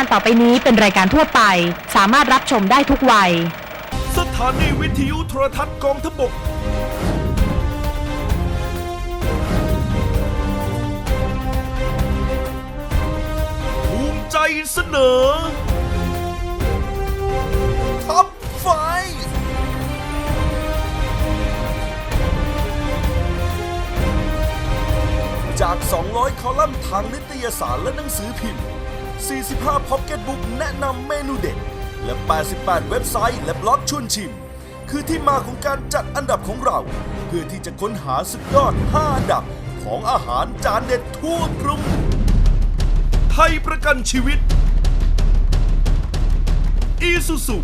การต่อไปนี้เป็นรายการทั่วไป สามารถรับชมได้ทุกวัย สถานีวิทยุโทรทัศน์กองทพบก ภูมิใจเสนอท็อปไฟจาก 200 คอลัมน์ทางนิตยสารและหนังสือพิมพ์ 45พ็อกเก็ตบุ๊กแนะนำเมนูเด็ด และ 88 เว็บไซต์ และบล็อกชวนชิม คือที่มาของการจัดอันดับของเรา เพื่อที่จะค้นหาสุดยอด 5 อันดับของอาหารจานเด็ดทั่วกรุงไทยประกันชีวิตอีซูซู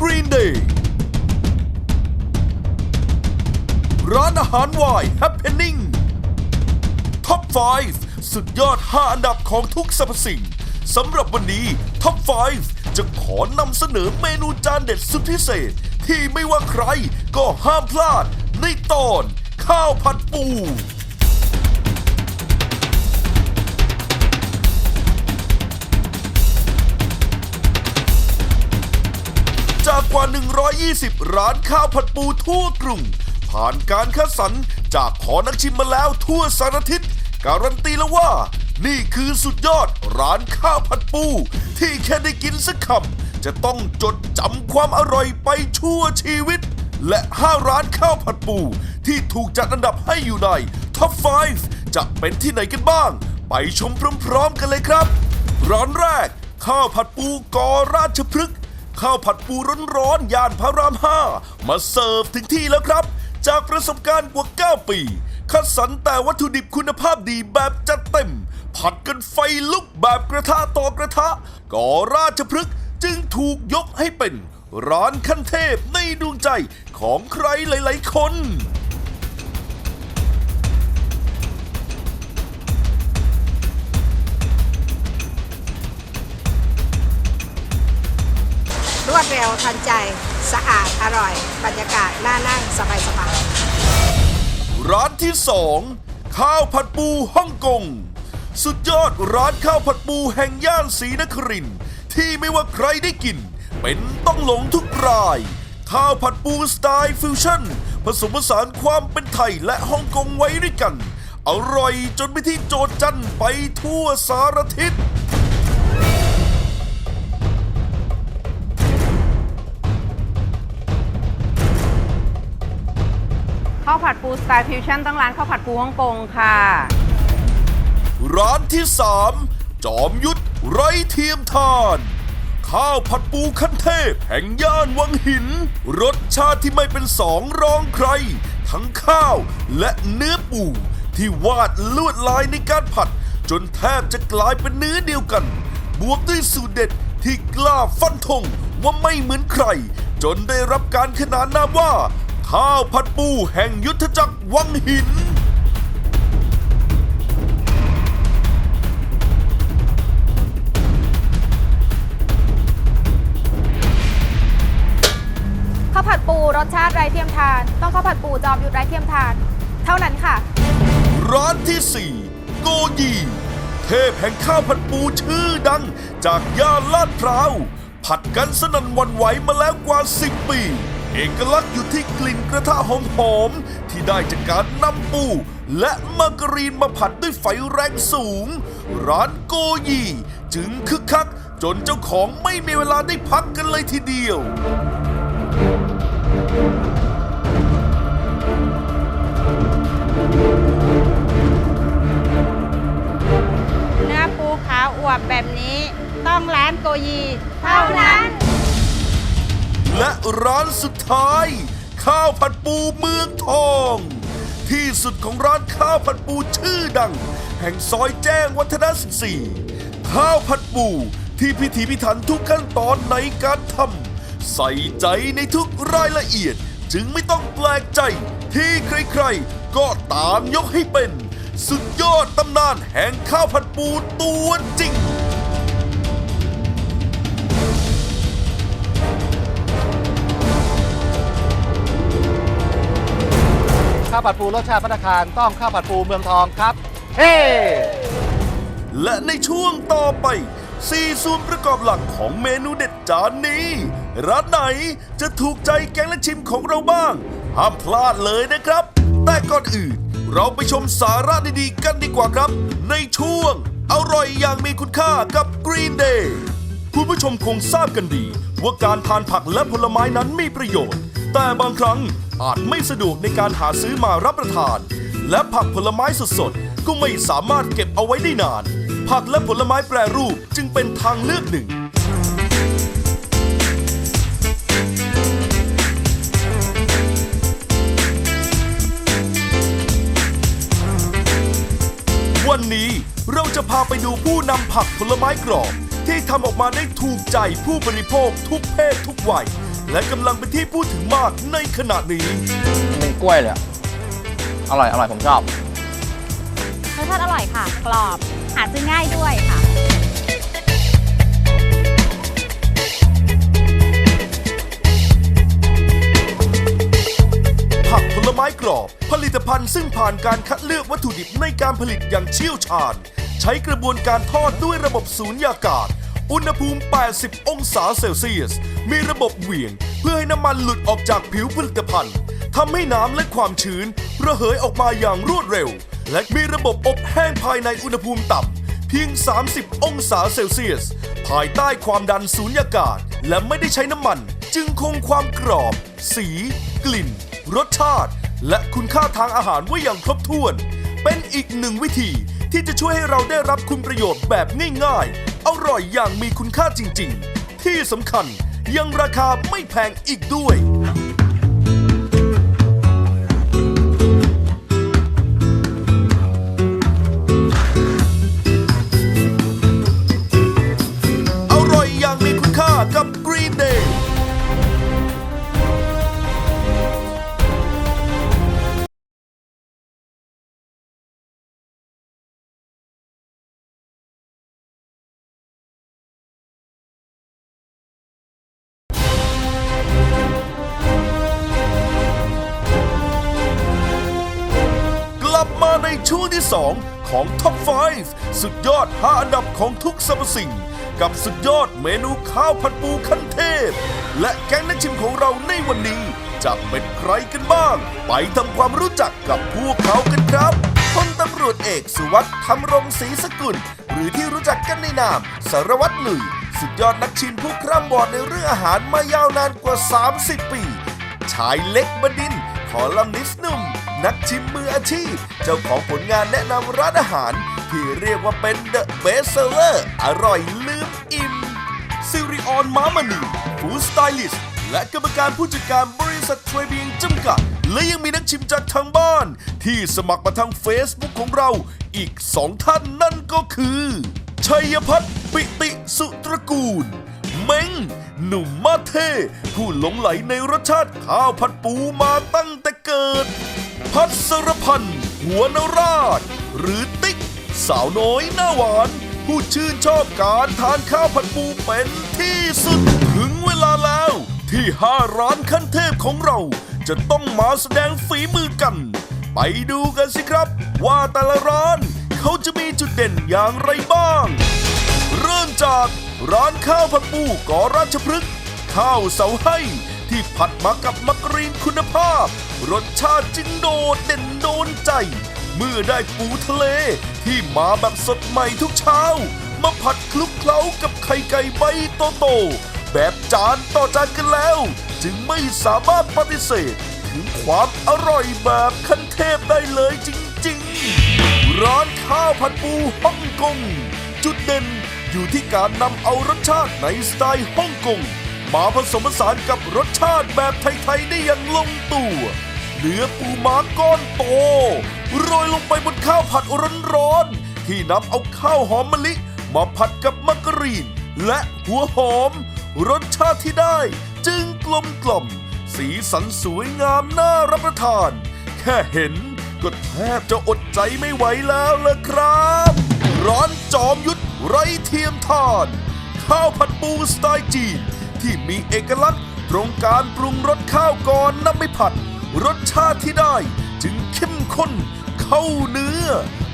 กรีนเดย์ร้านอาหารวายแฮปเพนนิ่งท็อป 5 สุดยอด 5 อันดับของทุกสรรพสิ่งสำหรับวันนี้ท็อป 5 จะขอนำเสนอเมนูจานเด็ดสุดพิเศษ ที่ไม่ว่าใครก็ห้ามพลาดในตอน ข้าวผัดปูจากกว่า 120 ร้านข้าวผัดปูทั่วกรุง ผ่านการคัดสรรจากขอนักชิมมาแล้วทั่วสารทิศ การันตีแล้วว่า นี่คือสุดยอดร้านข้าวผัดปู ที่แค่ได้กินสักคำจะต้องจดจำความอร่อยไปชั่วชีวิต และ 5 ร้านข้าวผัดปู ที่ถูกจัดอันดับให้อยู่ในท็อป 5 จะเป็นที่ไหนกันบ้าง ไปชมพร้อมๆกันเลยครับ ร้านแรก ข้าวผัดปูกอราชพฤกษ์ข้าวผัดปูร้อนๆย่านพระรามห้ามาเสิร์ฟถึงที่แล้วครับ จากประสบการณ์กว่า 9 ปี คัดสรรแต่วัตถุดิบคุณภาพดีแบบจัดเต็ม ผัดกันไฟลุกแบบกระทะต่อกระทะก่อราชพฤกษ์จึงถูกยกให้เป็น ร้านขั้นเทพในดวงใจของใครหลาย ๆ คนรวดเร็วทันใจ สะอาดอร่อย บรรยากาศน่านั่งสบายสบาย ร้านที่สองข้าวผัดปูฮ่องกง สุดยอดร้านข้าวผัดปูแห่งย่านศรีนครินทร์ที่ไม่ว่าใครได้กิน เป็นต้องหลงทุกราย ข้าวผัดปูสไตล์ฟิวชั่น ผสมผสานความเป็นไทยและฮ่องกงไว้ด้วยกัน อร่อยจนไปที่โจทย์จันไปทั่วสารทิศ ข้าวผัดปูสไตล์ฟิวชั่นต้องร้านข้าวผัดปูฮ่องกงค่ะ ร้านที่สามจอมยุทธไร้เทียมทาน ข้าวผัดปูขั้นเทพแห่งย่านวังหิน รสชาติที่ไม่เป็นสองรองใคร ทั้งข้าวและเนื้อปูที่วาดลวดลายในการผัด จนแทบจะกลายเป็นเนื้อเดียวกัน บวกด้วยสูตรเด็ดที่กล้าฟันธงว่าไม่เหมือนใคร จนได้รับการขนานนามว่า ข้าวผัดปูแห่งยุทธจักรวังหิน ข้าวผัดปูรสชาติไร้เทียมทาน ต้องข้าวผัดปูจอมยุทธไร้เทียมทาน เท่านั้นค่ะ ร้านที่ 4 โกยี เทพแห่งข้าวผัดปูชื่อดัง จากย่านลาดพร้าว ผัดกันสนั่นหวันไหวมาแล้วกว่า 10 ปีเอกลักษณ์อยู่ที่กลิ่นกระทะหอมๆที่ได้จากการนำปู และมาการีนมาผัดด้วยไฟแรงสูง ร้านโกยีจึงคึกคักจนเจ้าของไม่มีเวลาได้พักกันเลยทีเดียวเนื้อปูขาวอวบแบบนี้ ต้องร้านโกยี เท่านั้น และร้านสุดท้าย ข้าวผัดปูเมืองทอง ที่สุดของร้านข้าวผัดปูชื่อดัง แห่งซอยแจ้งวัฒนะ14 ข้าวผัดปูที่พิถีพิถันทุกขั้นตอนในการทำใส่ใจในทุกรายละเอียดจึงไม่ต้องแปลกใจที่ใครๆ ก็ตามยกให้เป็น สุดยอดตำนานแห่งข้าวผัดปูตัวจริงาวผัดปูรสชาติพัตตาคารต้องข้าวผัดปูเมืองทองครับ เฮ้ และในช่วงต่อไปสี่ส่วนประกอบหลักของเมนูเด็ดจานนี้ ร้านไหนจะถูกใจแกงและชิมของเราบ้าง ห้ามพลาดเลยนะครับ แต่ก่อนอื่น เราไปชมสาระดีๆกันดีกว่าครับ ในช่วง อร่อยอย่างมีคุณค่ากับ Green Day คุณผู้ชมคงทราบกันดี ว่าการทานผักและผลไม้นั้นมีประโยชน์ แต่บางครั้งอาจไม่สะดวกในการหาซื้อมารับประทาน และผักผลไม้สดๆ ก็ไม่สามารถเก็บเอาไว้ได้นาน ผักและผลไม้แปรรูปจึงเป็นทางเลือกหนึ่งวันนี้เราจะพาไปดูผู้นำผักผลไม้กรอบ ที่ทำออกมาได้ถูกใจผู้บริโภคทุกเพศทุกวัย และกำลังเป็นที่พูดถึงมากในขณะนี้ เป็นกล้วยเลยอะอร่อย อร่อย ผมชอบ รสชาติอร่อยค่ะ กรอบ หาซื้อง่ายด้วยค่ะ ผักผลไม้กรอบ ผลิตภัณฑ์ซึ่งผ่านการคัดเลือกวัตถุดิบในการผลิตอย่างเชี่ยวชาญ ใช้กระบวนการทอดด้วยระบบสูญญากาศ อุณหภูมิ 80 องศาเซลเซียส มีระบบเหวี่ยง เพื่อให้น้ำมันหลุดออกจากผิวผลิตภัณฑ์ทำให้น้ำและความชื้น ระเหยออกมาอย่างรวดเร็ว และมีระบบอบแห้งภายในอุณหภูมิต่ำเพียง 30 องศาเซลเซียส ภายใต้ความดันสูญญากาศ และไม่ได้ใช้น้ำมัน จึงคงความกรอบ สี กลิ่น รสชาติ และคุณค่าทางอาหารไว้อย่างครบถ้วน เป็นอีกหนึ่งวิธีที่จะช่วยให้เราได้รับคุณประโยชน์แบบง่ายๆ อร่อยอย่างมีคุณค่าจริง ๆ ที่สำคัญยังราคาไม่แพงอีกด้วย 2 ของ Top 5 สุดยอด 5 อันดับของทุกสรรพสิ่ง กับสุดยอดเมนูข้าวผัดปูขั้นเทพ และแก๊งนักชิมของเราในวันนี้ จะเป็นใครกันบ้าง ไปทำความรู้จักกับพวกเขากันครับพลตำรวจเอกสุวัสดิ์ธรรมรงศรีสกุล หรือที่รู้จักกันในนาม สารวัตรหนุ่ยสุดยอดนักชิมผู้คร่ำวอดในเรื่องอาหารมายาวนานกว่า 30 ปี ชายเล็กบดินทร์คอลัมนิสต์หนุ่ม นักชิมมืออาชีพ เจ้าของผลงานแนะนำร้านอาหาร ที่เรียกว่าเป็นเดอะเบสเซอร์อร่อยลืมอิ่มซิริออนมามณีฟู้ดสไตลิสต์และกรรมการผู้จัดการบริษัทเทรเบียงจำกัด และยังมีนักชิมจากทางบ้าน ที่สมัครมาทาง Facebook ของเราอีกสองท่านนั่นก็คือ ชัยพัฒน์ปิติสุตระกูล เม้งหนุ่มมาเท่ผู้หลงไหลในรสชาติข้าวผัดปูมาตั้งแต่เกิด พัสรพันธ์หัวนราช หรือติ๊ก สาวน้อยหน้าหวาน ผู้ชื่นชอบการทานข้าวผัดปูเป็นที่สุด ถึงเวลาแล้วที่ห้าร้านขั้นเทพของเราจะต้องมาแสดงฝีมือกัน ไปดูกันสิครับ ว่าแต่ละร้านเขาจะมีจุดเด่นอย่างไรบ้าง เริ่มจากร้านข้าวผัดปูกอราชพฤกษ์ข้าวเสาให้ที่ผัดมากับมักรีนคุณภาพ รสชาติจึงโดดเด่นโดนใจ เมื่อได้ปูทะเลที่มาแบบสดใหม่ทุกเช้า มาผัดคลุกเคล้ากับไข่ไก่ใบโตๆแบบจานต่อจานกันแล้ว จึงไม่สามารถปฏิเสธ ถึงความอร่อยแบบขั้นเทพได้เลยจริงๆ ร้านข้าวผัดปูฮ่องกง จุดเด่นอยู่ที่การนำเอารสชาติในสไตล์ฮ่องกงมาผสมผสานกับรสชาติแบบไทย ๆ ได้อย่างลงตัว เนื้อปูม้าก้อนโต โรยลงไปบนข้าวผัดร้อนๆที่นำเอาข้าวหอมมะลิ มาผัดกับมักรีน และหัวหอม รสชาติที่ได้ จึงกลมกล่อม สีสันสวยงามน่ารับประทาน แค่เห็นก็แทบจะอดใจไม่ไหวแล้วล่ะครับ ร้านจอมยุทธไรเทียมทาน ข้าวผัดปูสไตล์จีนที่มีเอกลักษณ์ตรงการปรุงรสข้าวก่อนนำไปผัด รสชาติที่ได้จึงเข้มข้นเข้าเนื้อ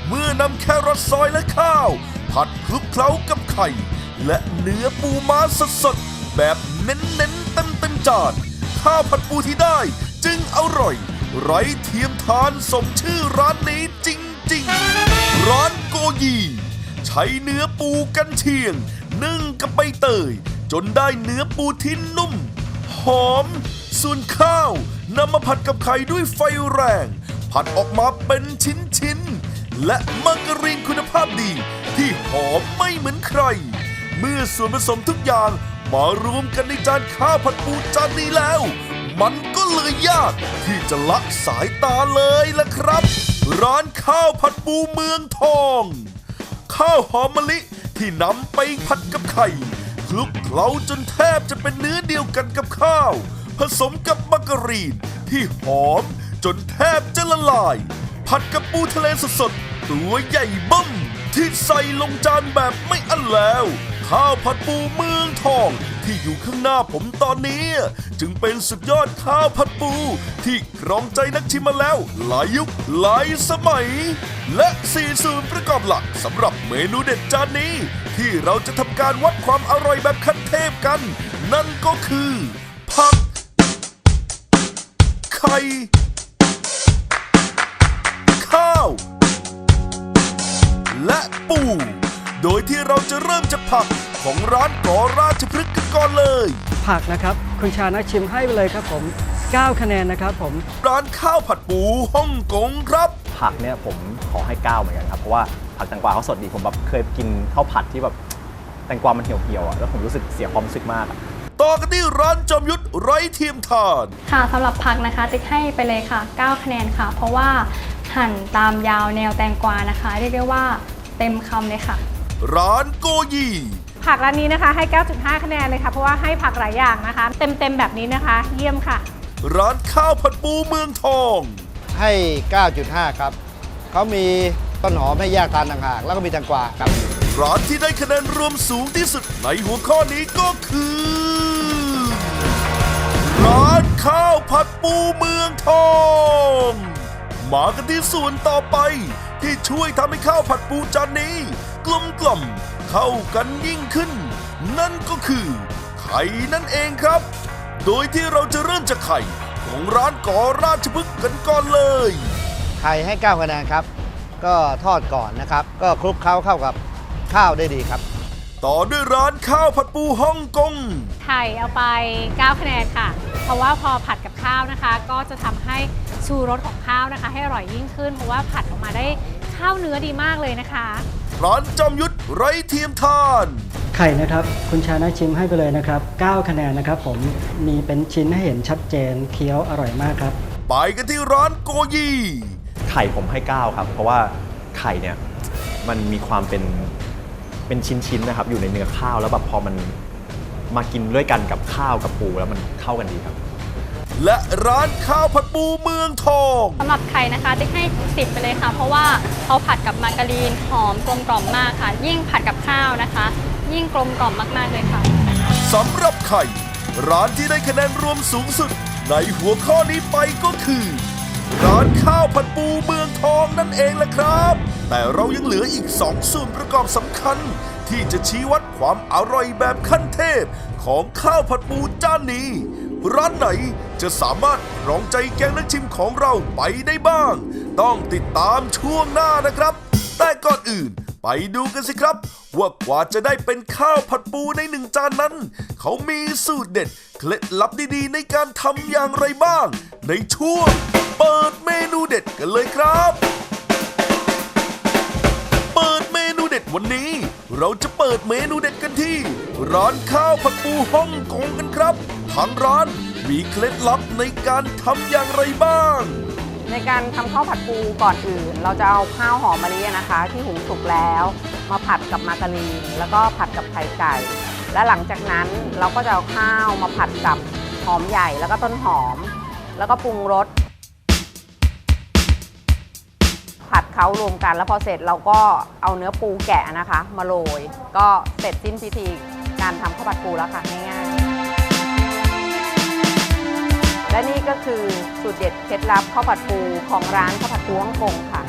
เมื่อนำแครอทซอยและข้าว ผัดคลุกเคล้ากับไข่ และเนื้อปูม้าสดๆ แบบเน้นๆเต็มๆจานข้าวผัดปูที่ได้จึงอร่อย ไร้เทียมทานสมชื่อร้านนี้จริงๆ ร้านโกยี ใช้เนื้อปูกันเชียง นึ่งกับใบเตย จนได้เนื้อปูที่นุ่ม หอม ส่วนข้าว นำมาผัดกับไข่ด้วยไฟแรง ผัดออกมาเป็นชิ้นๆ และมาการีนคุณภาพดี ที่หอมไม่เหมือนใคร เมื่อส่วนผสมทุกอย่างมารวมกันในจานข้าวผัดปูจานนี้แล้ว มันก็เลยยาก ที่จะละสายตาเลยล่ะครับ ร้านข้าวผัดปูเมืองทอง ข้าวหอมมะลิที่นำไปผัดกับไข่คลุกเคล้าจนแทบจะเป็นเนื้อเดียวกันกับข้าว ผสมกับมักกรีน ที่หอมจนแทบจะละลาย ผัดกับปูทะเลสดๆตัวใหญ่เบ้มที่ใส่ลงจานแบบไม่อั้นแล้ว ข้าวผัดปูเมืองทองที่อยู่ข้างหน้าผมตอนนี้ จึงเป็นสุดยอดข้าวผัดปู ที่ครองใจนักชิมมาแล้ว หลายยุคหลายสมัย และสี่สูตรประกอบหลักสำหรับเมนูเด็ดจานนี้ ที่เราจะทำการวัดความอร่อยแบบขั้นเทพกัน นั่นก็คือผัก ไข่ข้าว และปู โดยที่เราจะเริ่มจากผักของร้านกอราชพฤกษ์กันก่อนเลย ผักนะครับ คุณชานักชิมให้ไปเลยครับผม 9 คะแนนนะครับผม ร้านข้าวผัดปูฮ่องกงครับ ผักเนี่ยผมขอให้ก้าวเหมือนกันครับ เพราะว่าผักแตงกวาเขาสดดีผมแบบเคยกินข้าวผัดที่แบบแตงกวามันเหี่ยวๆอะแล้วผมรู้สึกเสียความรู้สึกมากอะ ต่อกันที่ร้านจอมยุทธไร้เทียมทานค่ะสำหรับผักนะคะติ๊กให้ไปเลยค่ะ 9 คะแนนค่ะ เพราะว่าหั่นตามยาวแนวแตงกวานะคะ เรียกได้ว่าเต็มคำเลยค่ะ ร้านโกยี ผักร้านนี้นะคะให้ 9.5 คะแนนเลยค่ะ เพราะว่าให้ผักหลายอย่างนะคะ เต็มๆแบบนี้นะคะ เยี่ยมค่ะ ร้านข้าวผัดปูเมืองทอง ให้ 9.5 ครับ เขามีต้นหอมให้แยกทานต่างหาก แล้วก็มีแตงกวาครับ ร้านที่ได้คะแนนรวมสูงที่สุดในหัวข้อนี้ก็คือร้าน ข้าวผัดปูเมืองทองมากันที่ส่วนต่อไป ที่ช่วยทำให้ข้าวผัดปูจานนี้ กลมกล่อมเข้ากันยิ่งขึ้น นั่นก็คือไข่นั่นเองครับ โดยที่เราจะเริ่มจากไข่ของร้านก่อราชพฤกษ์กันก่อนเลย ไข่ให้9คะแนนครับ ก็ทอดก่อนนะครับ ก็คลุกเคล้าเข้ากับข้าวได้ดีครับ ต่อด้วยร้านข้าวผัดปูฮ่องกง ไข่เอาไป 9 คะแนนค่ะ เพราะว่าพอผัดกับข้าวนะคะ ก็จะทำให้ชูรสของข้าวนะคะ ให้อร่อยยิ่งขึ้น เพราะว่าผัดออกมาได้ข้าวเนื้อดีมากเลยนะคะ ร้านจอมยุทธไร้เทียมทาน ไข่นะครับ คุณชานักชิมให้ไปเลยนะครับ 9 คะแนนนะครับผมมีเป็นชิ้นให้เห็นชัดเจนเคี้ยวอร่อยมากครับ ไปกันที่ร้านโกยี ไข่ผมให้ก้าวครับ เพราะว่าไข่เนี่ยมันมีความเป็น เป็นชิ้นๆนะครับอยู่ในเนื้อข้าวแล้วแบบพอมันมากินด้วยกันกับข้าวกับปูแล้วมันเข้ากันดีครับ และร้านข้าวผัดปูเมืองทอง สำหรับไข่นะคะติ๊กให้ 10 ไปเลยค่ะ เพราะว่าเขาผัดกับมาการีนหอมกลมกล่อมมากค่ะ ยิ่งผัดกับข้าวนะคะ ยิ่งกลมกล่อมมากๆเลยค่ะ สำหรับไข่ ร้านที่ได้คะแนนรวมสูงสุด ในหัวข้อนี้ไปก็คือ ร้านข้าวผัดปูเมืองทองนั่นเองแหละครับ แต่เรายังเหลืออีกสองส่วนประกอบสำคัญ ที่จะชี้วัดความอร่อยแบบขั้นเทพ ของข้าวผัดปูจานนี้ ร้านไหนจะสามารถรองใจแกงนักชิมของเราไปได้บ้าง ต้องติดตามช่วงหน้านะครับ แต่ก่อนอื่นไปดูกันสิครับว่ากว่าจะได้เป็นข้าวผัดปูในหนึ่งจานนั้น เขามีสูตรเด็ด เคล็ดลับดีๆ ในการทำอย่างไรบ้าง ในช่วงเปิดเมนูเด็ดกันเลยครับ วันนี้ เราจะเปิดเมนูเด็ดกันที่ ร้านข้าวผัดปูฮ่องกงกันครับ ทางร้านมีเคล็ดลับในการทำอย่างไรบ้าง ในการทำข้าวผัดปูก่อนอื่น เราจะเอาข้าวหอมมะลินะคะ ที่หุงสุกแล้ว มาผัดกับมาการีน แล้วก็ผัดกับไข่ไก่ และหลังจากนั้นเราก็จะเอาข้าวมาผัดกับหอมใหญ่แล้วก็ต้นหอม แล้วก็ปรุงรส เขารวมกันแล้วพอเสร็จเราก็เอาเนื้อปูแกะนะคะ มาโรย ก็เสร็จสิ้นพิธีการทำข้าวผัดปูแล้วค่ะง่ายๆและนี่ก็คือสูตรเด็ดเคล็ดลับข้าวผัดปูของร้านข้าวผัดปูฮ่องกงค่ะ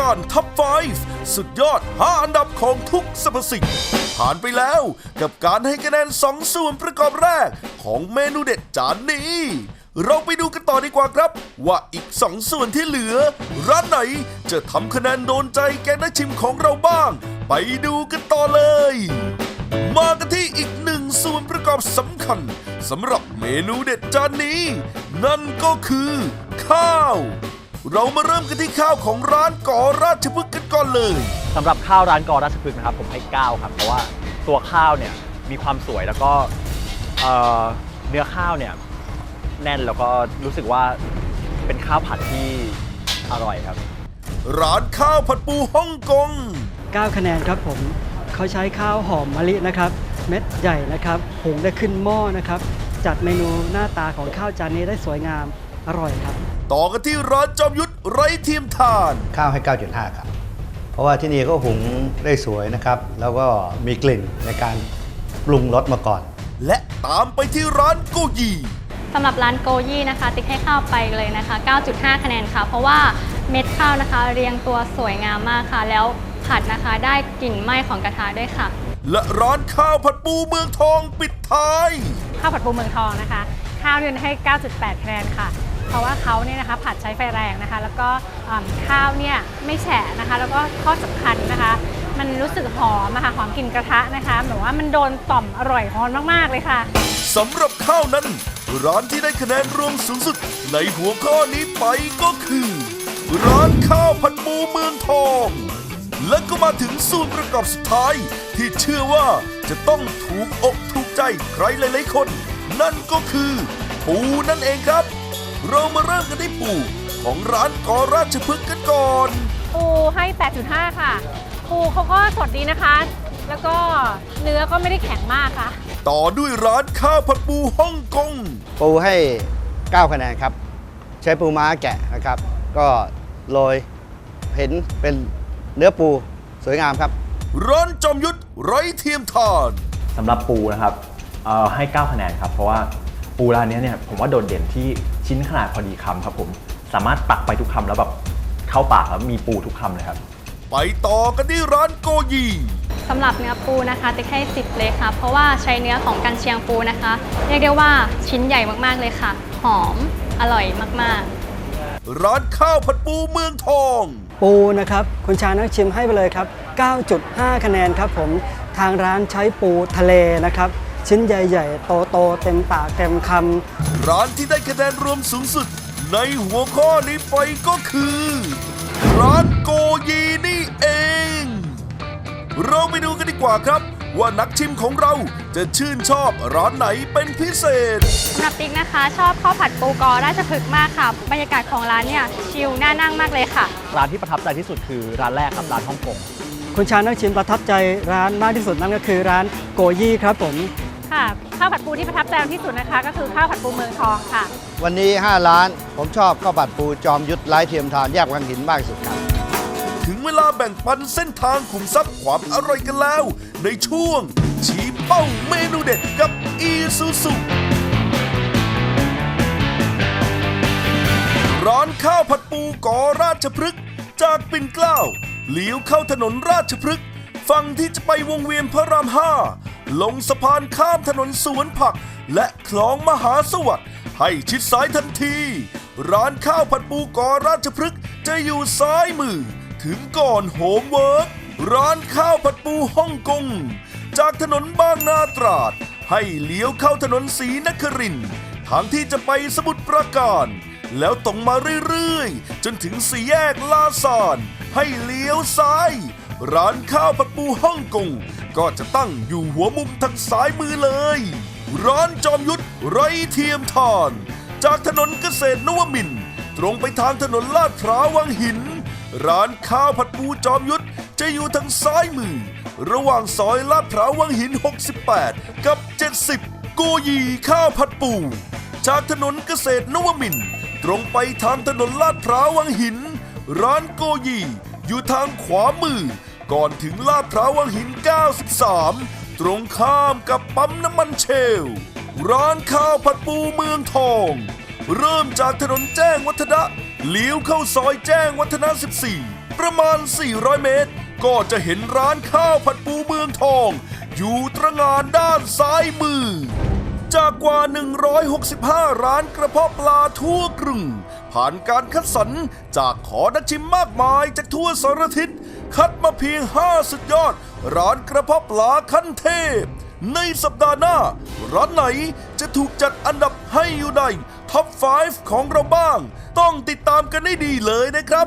การท็อป 5 สุดยอด 5 อันดับของทุกสรรพสิ่ง ผ่านไปแล้วกับการให้คะแนน 2 ส่วนประกอบแรก ของเมนูเด็ดจานนี้ เราไปดูกันต่อดีกว่าครับ ว่าอีก 2 ส่วนที่เหลือ ร้านไหนจะทำคะแนนโดนใจแกงนักชิมของเราบ้าง ไปดูกันต่อเลย มากันที่อีกหนึ่งส่วนประกอบสำคัญสำหรับเมนูเด็ดจานนี้ นั่นก็คือ ข้าว เรามาเริ่มกันที่ข้าวของร้านก่อราชพฤกษ์กันก่อนเลย สำหรับข้าวร้านกอราชพฤกษ์นะครับผมให้ 9 ครับเพราะว่าตัวข้าวเนี่ยมีความสวยแล้วก็เอ่อเนื้อข้าวเนี่ยแน่นแล้วก็รู้สึกว่าเป็นข้าวผัดที่อร่อยครับ ร้านข้าวผัดปูฮ่องกง 9 คะแนนครับผมเขาใช้ข้าวหอมมะลินะครับ เม็ดใหญ่นะครับ หุงได้ขึ้นหม้อนะครับ จัดเมนูหน้าตาของข้าวจานนี้ได้สวยงาม อร่อยครับ ต่อกันที่ร้านจอมยุทธไร้เทียมทาน ข้าวให้ 9.5 ครับ เพราะว่าที่นี่ก็หุงได้สวยนะครับ แล้วก็มีกลิ่นในการปรุงรสมาก่อน และตามไปที่ร้านโกยีสำหรับร้านโกยี่นะคะ ติ๊กให้ข้าวไปเลยนะคะ 9.5 คะแนนค่ะ เพราะว่าเม็ดข้าวนะคะ เรียงตัวสวยงามมากค่ะ แล้วผัดนะคะได้กลิ่นไหม้ของกระทะด้วยค่ะ และร้านข้าวผัดปูเมืองทองปิดท้าย ข้าวผัดปูเมืองทองนะคะ ข้าวเนี่ยให้ 9.8 คะแนนค่ะ เพราะว่าเขาเนี่ยนะคะผัดใช้ไฟแรงนะคะ แล้วก็ข้าวเนี่ยไม่แฉะนะคะ แล้วก็ข้อสำคัญนะคะ มันรู้สึกหอมอะค่ะหอมกลิ่นกระทะนะคะเหมือนว่ามันโดนต่อมอร่อยฮอนมากๆเลยค่ะสำหรับข้าวนั้น ร้านที่ได้คะแนนรวมสูงสุด ในหัวข้อนี้ไปก็คือ ร้านข้าวผัดปูเมืองทองและก็มาถึงส่วนประกอบสุดท้าย ที่เชื่อว่าจะต้องถูกอกถูกใจใครหลายๆคน นั่นก็คือ ปูนั่นเองครับ เรามาเริ่มกันที่ปูของร้านกอราชพฤกษ์กันก่อน ปูให้ 8.5 ค่ะ ปูเขาก็สดดีนะคะ แล้วก็เนื้อก็ไม่ได้แข็งมากค่ะ ต่อด้วยร้านข้าวผัดปูฮ่องกง ปูให้ 9 คะแนนครับ ใช้ปูม้าแกะนะครับ ก็โรยเห็นเป็นเนื้อปูสวยงามครับ ร้านจอมยุทธไร้เทียมทาน สำหรับปูนะครับเอ่อให้ 9 คะแนนครับ เพราะว่าปูร้านนี้เนี่ยผมว่าโดดเด่นที่ ชิ้นขนาดพอดีคำครับผม สามารถตักไปทุกคำแล้วแบบเข้าปากแล้วมีปูทุกคำเลยครับ ไปต่อกันที่ร้านโกยีสำหรับเนื้อปูนะคะติ๊กให้ 10 เลยค่ะ เพราะว่าใช้เนื้อของกันเชียงปูนะคะ เรียกได้ว่าชิ้นใหญ่มากๆเลยค่ะ หอมอร่อยมากๆร้านข้าวผัดปูเมืองทอง ปูนะครับ คุณชานักชิมให้ไปเลยครับ 9.5 คะแนนครับผม ทางร้านใช้ปูทะเลนะครับ ชิ้นใหญ่ๆ โตๆ เต็มปากเต็มคำ ร้านที่ได้คะแนนรวมสูงสุด ในหัวข้อนี้ไปก็คือ ร้านโกยีนี่เอง เราไปดูกันดีกว่าครับ ว่านักชิมของเราจะชื่นชอบร้านไหนเป็นพิเศษสำหรับติ๊กนะคะ ชอบข้าวผัดปูกอราชพฤกษ์มากค่ะ บรรยากาศของร้านเนี่ยชิลน่านั่งมากเลยค่ะ ร้านที่ประทับใจที่สุดคือร้านแรกครับร้านฮ่องกงคุณชานักชิมประทับใจร้านมากที่สุดนั่นก็คือร้านโกยี่ครับผม ค่ะข้าวผัดปูที่ประทับใจที่สุดนะคะ ก็คือข้าวผัดปูเมืองทองค่ะ วันนี้ 5 ล้านผมชอบข้าวผัดปูจอมยุทธไร้เทียมทานแยกวังหินมากที่สุดครับ ถึงเวลาแบ่งปันเส้นทางขุมทรัพย์ความอร่อยกันแล้ว ในช่วง ชี้เป้าเมนูเด็ดกับอีซูซุร้านข้าวผัดปูกอราชพฤกษ์จากปิ่นเกล้าเลี้ยวเข้าถนนราชพฤกษ์ฝั่งที่จะไปวงเวียนพระรามห้า ลงสะพานข้ามถนนสวนผัก และคลองมหาสวัสดิ์ให้ชิดซ้ายทันที ร้านข้าวผัดปูกอราชพฤกษ์จะอยู่ซ้ายมือ ถึงก่อนโฮมเวิร์กร้านข้าวผัดปูฮ่องกง จากถนนบางนาตราด ให้เลี้ยวเข้าถนนศรีนครินทร์ทางที่จะไปสมุทรปราการ แล้วตรงมาเรื่อยๆ จนถึงสี่แยกลาซาน ให้เลี้ยวซ้าย ร้านข้าวผัดปูฮ่องกง ก็จะตั้งอยู่หัวมุมทางซ้ายมือเลย ร้านจอมยุทธไรเทียมทาน จากถนนเกษตรนวมินตรงไปทางถนนลาดพร้าววังหิน ร้านข้าวผัดปูจอมยุทธจะอยู่ทางซ้ายมือ ระหว่างซอยลาดพร้าววังหิน 68 กับ 70 โกยีข้าวผัดปู จากถนนเกษตรนวมินตรงไปทางถนนลาดพร้าววังหิน ร้านโกยีอยู่ทางขวามือ ก่อนถึงลาดพร้าววังหิน 93 ตรงข้ามกับปั๊มน้ำมันเชล ร้านข้าวผัดปูเมืองทอง เริ่มจากถนนแจ้งวัฒนะเลี้ยวเข้าซอยแจ้งวัฒนะ 14 ประมาณ 400 เมตร ก็จะเห็นร้านข้าวผัดปูเมืองทอง อยู่ตรงานด้านซ้ายมือจากกว่า 165 ร้านกระเพาะปลาทั่วกรุง ผ่านการคัดสรรจากขอนักชิมมากมายจากทั่วสารทิศ คัดมาเพียง 5 สุดยอด ร้านกระเพาะปลาขั้นเทพ ในสัปดาห์หน้า ร้านไหนจะถูกจัดอันดับให้อยู่ในท็อป 5 ของเราบ้าง ต้องติดตามกันให้ดีเลยนะครับ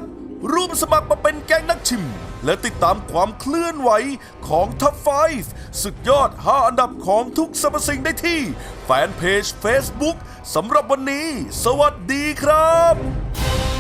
ร่วมสมัครมาเป็นแก๊งนักชิม และติดตามความเคลื่อนไหวของ Top 5สุดยอด 5 อันดับของทุกสรรพสิ่งได้ที่ แฟนเพจ Facebook สำหรับวันนี้ สวัสดีครับ